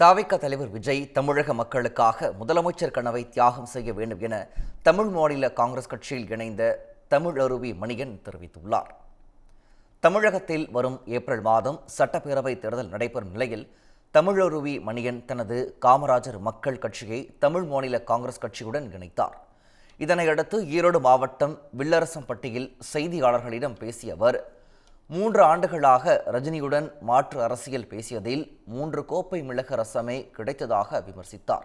தாவிக தலைவர் விஜய் தமிழக மக்களுக்காக முதலமைச்சர் கனவை தியாகம் செய்ய வேண்டும் என தமிழ் மாநில காங்கிரஸ் கட்சியில் இணைந்த தமிழ் அருவி மணியன் தெரிவித்துள்ளார். தமிழகத்தில் வரும் ஏப்ரல் மாதம் சட்டப்பேரவை தேர்தல் நடைபெறும் நிலையில் தமிழருவி மணியன் தனது காமராஜர் மக்கள் கட்சியை தமிழ் மாநில காங்கிரஸ் கட்சியுடன் இணைத்தார். இதனையடுத்து ஈரோடு மாவட்டம் வில்லரசம்பட்டியில் செய்தியாளர்களிடம் பேசிய அவர் மூன்று ஆண்டுகளாக ரஜினியுடன் மாற்று அரசியல் பேசியதில் மூன்று கோப்பை மிளக ரசமே கிடைத்ததாக விமர்சித்தார்.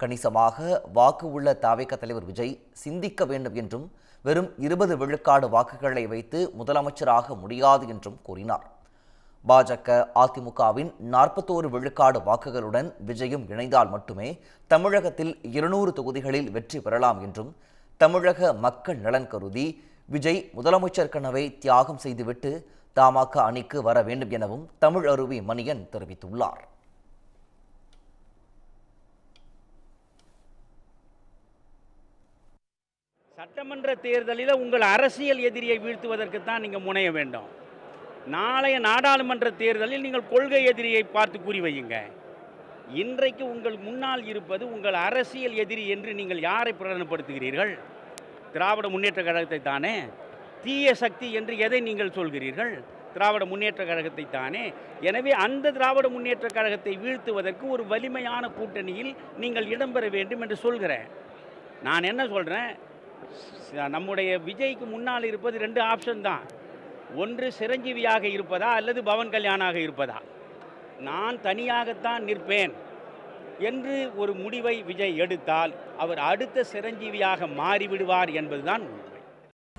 கணிசமாக வாக்கு உள்ள தாவேக தலைவர் விஜய் சிந்திக்க வேண்டும் என்றும் வெறும் இருபது விழுக்காடு வாக்குகளை வைத்து முதலமைச்சராக முடியாது என்றும் கூறினார். பாஜக அதிமுகவின் நாற்பத்தோரு விழுக்காடு வாக்குகளுடன் விஜயும் இணைந்தால் மட்டுமே தமிழகத்தில் இருநூறு தொகுதிகளில் வெற்றி பெறலாம் என்றும் தமிழக மக்கள் நலன் கருதி விஜய் முதலமைச்சர் கனவை தியாகம் செய்துவிட்டு தமாக அணிக்கு வர வேண்டும் எனவும் தமிழ் அருவி மணியன் தெரிவித்துள்ளார். சட்டமன்ற தேர்தலில் உங்கள் அரசியல் எதிரியை வீழ்த்துவதற்கு தான் நீங்கள் முனைய வேண்டும். நாளைய நாடாளுமன்ற தேர்தலில் நீங்கள் கொள்கை எதிரியை பார்த்து கூறி வையுங்க. இன்றைக்கு உங்கள் முன்னால் இருப்பது உங்கள் அரசியல் எதிரி என்று நீங்கள் யாரை பிரகடனப்படுத்துகிறீர்கள்? திராவிட முன்னேற்ற கழகத்தை தானே? தீய சக்தி என்று எதை நீங்கள் சொல்கிறீர்கள்? திராவிட முன்னேற்ற கழகத்தை தானே? எனவே அந்த திராவிட முன்னேற்ற கழகத்தை வீழ்த்துவதற்கு ஒரு வலிமையான கூட்டணியில் நீங்கள் இடம்பெற வேண்டும் என்று சொல்கிறேன். நான் என்ன சொல்கிறேன் நம்முடைய விஜய்க்கு முன்னால் இருப்பது ரெண்டு ஆப்ஷன் தான். ஒன்று சிரஞ்சீவியாக இருப்பதா அல்லது பவன் கல்யாணாக இருப்பதா? நான் தனியாகத்தான் நிற்பேன். என்று ஒரு முடிவை விஜய் எடுத்தால் அவர் அடுத்த சிரஞ்சீவியாக மாறிவிடுவார் என்பதுதான் உண்மை.